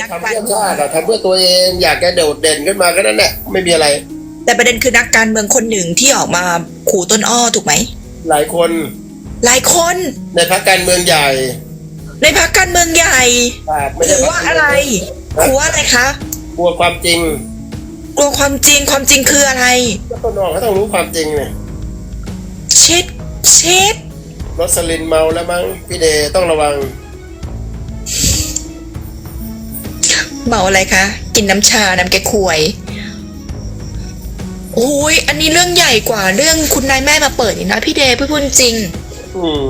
นักทำการเพื่อเมืองชาติอะทำเพื่อตัวเองอยากจะโดดเด่นขึ้นมาก็นั่นแหละไม่มีอะไร แต่ประเด็นคือนักการเมืองคนหนึ่งที่ออกมาขู่ต้นอ้อถูกไหมหลายคน หลายคนในพรรคการเมืองใหญ่ ในพรรคการเมืองใหญ่ครับไม่หใช่รือว่าอะไรขู่ว่าอะไรคะกลัวความจริง กลัวความจริงความจริงคืออะไรก็ต้นน้องเขาต้องรู้ความจริงเนี่ยเช็ดเช็ดรสลินเมาแล้วมั้งพี่เดต้องระวัง เมาอะไรคะ กินน้ำชา น้ำแกควย โอ้ย อันนี้เรื่องใหญ่กว่าเรื่องคุณนายแม่มาเปิดอีกนะพี่เดย์พูดจริง อืม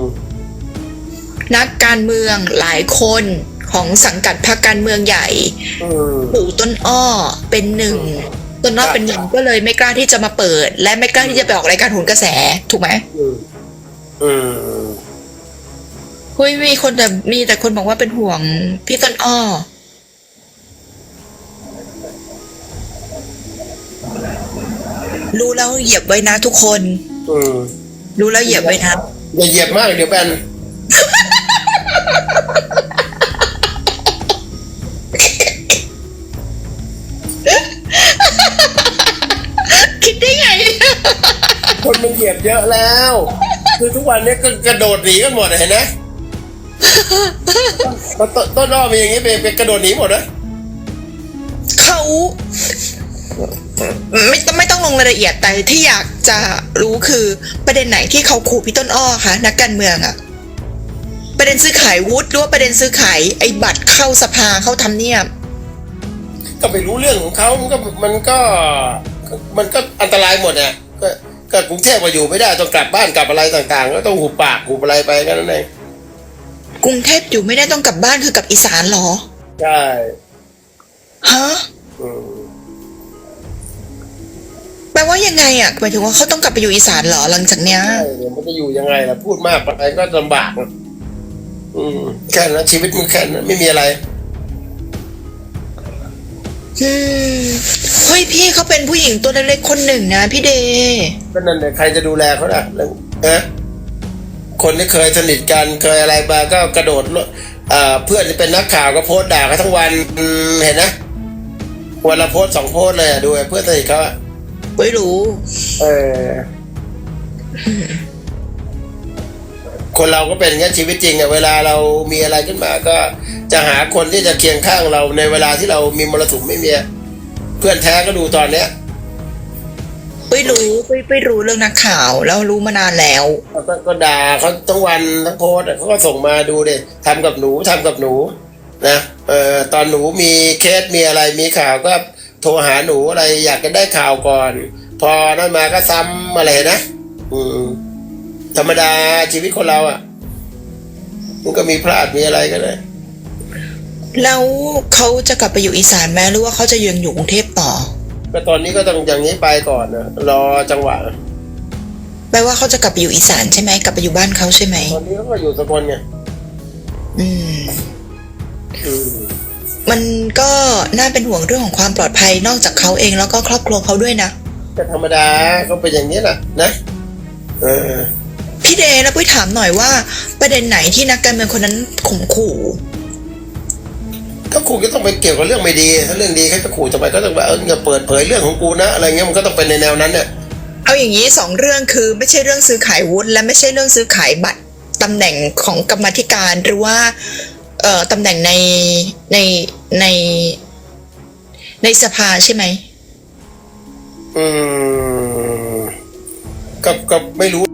นักการเมืองหลายคนของสังกัดพรรคการเมืองใหญ่อืมปู่ต้นอ้อเป็นหนึ่ง ต้นอ้อเป็นหนึ่งก็เลยไม่กล้าที่จะมาเปิด และไม่กล้าที่จะไปออกรายการโหุนกระแสถูกไหมอืมอืมเฮ้ยมีคนแต่มีแต่คนบอกว่าเป็นห่วงพี่ต้นอ้อ รู้แล้วเหยียบไว้นะทุกคน อืมรู้แล้วเหยียบไว้นะ อย่าเหยียบมากเดี๋ยวแบนคิดได้ไง คนมันเหยียบเยอะแล้ว คือทุกวันนี้ก็กระโดดหนีกันหมดอะเห็นไหมต้นต้นต้นอ้อมีอย่างนี้เป็นเป็นกระโดดหนีหมดนะเขาไม่ต้องไม่ต้อ งลงรายละเอียดแต่ที่อยากจะรู้คือประเด็นไหนที่เขาขู่พี่ต้นอ้อคะนักการเมืองอะประเด็นซื้อขายวุฒิหรือว่าประเด็นซื้อขายไอ้บัตรเข้าสภาเข้าทำเนียบก็ไปรู้เรื่องของเขามันก็มันก็มันก็อันตรายหมดอะก็ก็กรุงเทพมาอยู่ไม่ได้ต้องกลับบ้านกลับอะไรต่างๆ ก็ต้องหุบปากหุบอะไรไปกันนั่นเองกรุงเทพอยู่ไม่ได้ต้องกลับบ้านคือกลับอีสานเหรอ ใช่ ฮะอืมแปลว่า ยังไงอะหมายถึงว่าเขาต้องกลับไปอยู่อีสานเหรอหลังจากเนี้ย ใช่เดี๋ยวมันจะอยู่ยังไงล่ะพูดมากไปก็ลำบากอะอืมแค่นั้นชีวิตมันแค่นั้นไม่มีอะไร อืมเฮ้ยพี่เขาเป็นผู้หญิงตัวเล็กๆคนหนึ่งนะพี่เดย์ก็นั่นเลยใครจะดูแลเขาล่ะแล้วนะคนที่เคยสนิทกันเคยอะไรมาก็กระโดดลเอ่อเพื่อนที่เป็นนักข่าวก็โพสต์ด่าเขาทั้งวันอืมเห็นนะวันละโพสต์สองโพสต์เลยอะดูไอ้เพื่อนสนิทเขาอะ ไม่รู้ เออ คนเราก็เป็นอย่างนี้นชีวิตจริงอะเวลาเรามีอะไรขึ้นมาก็จะหาคนที่จะเคียงข้างเราในเวลาที่เรามีมรสุมไม่มีอะเพื่อนแท้ก็ดูตอนเนี้ยไม่รู้ไม่ไม่รู้เรื่องนักข่าวแล้วรู้มานานแล้วก็ก็ด่าเขาทั้งวันทั้งโพสต์อะเขาก็ส่งมาดูเด็ทำกับหนูทำกับหนู นะเออตอนหนูมีเคสมีอะไรมีข่าวก็ โทรหาหนูอะไรอยากจะได้ข่าวก่อน พอนั้นมาก็ซ้ำอะไรนะอืมธรรมดาชีวิตคนเราอะ มันก็มีพลาดมีอะไรก็ได้แล้วเขาจะกลับไปอยู่อีสานไหมหรือว่าเขาจะยังอยู่กรุงเทพต่อก็ตอนนี้ก็ต้องอย่างนี้ไปก่อนนะรอจังหวะแปลว่าเขาจะกลับไปอยู่อีสานใช่ไหมกลับไปอยู่บ้านเขาใช่ไหมตอนนี้เขาก็อยู่สกลไงอืมอืม มันก็น่าเป็นห่วงเรื่องของความปลอดภัยนอกจากเขาเองแล้วก็ครอบครัวเขาด้วยนะก็ธรรมดาก็เป็นอย่างนี้แหละนะเออพี่เดย์แล้วปุ้ยถามหน่อยว่า ประเด็นไหนที่นักการเมืองคนนั้นข่มขู่ก็ครูก็ต้องไปเกี่ยวกับเรื่องไม่ดีถ้าเรื่องดีเขาจะขู่ทำไมก็ต้องแบบเอออย่าเปิดเผยเรื่องของกูนะอะไรเงี้ยมันก็ต้องเป็นในแนวนั้นเนี่ยเอาอย่างนี้สองเรื่องคือไม่ใช่เรื่องซื้อขายวุฒิและไม่ใช่เรื่องซื้อขายบัตรตำแหน่งของกรรมาธิการหรือว่า เอ่อตำแหน่งในในในในสภาใช่ไหม อืมก็ก็ไม่รู้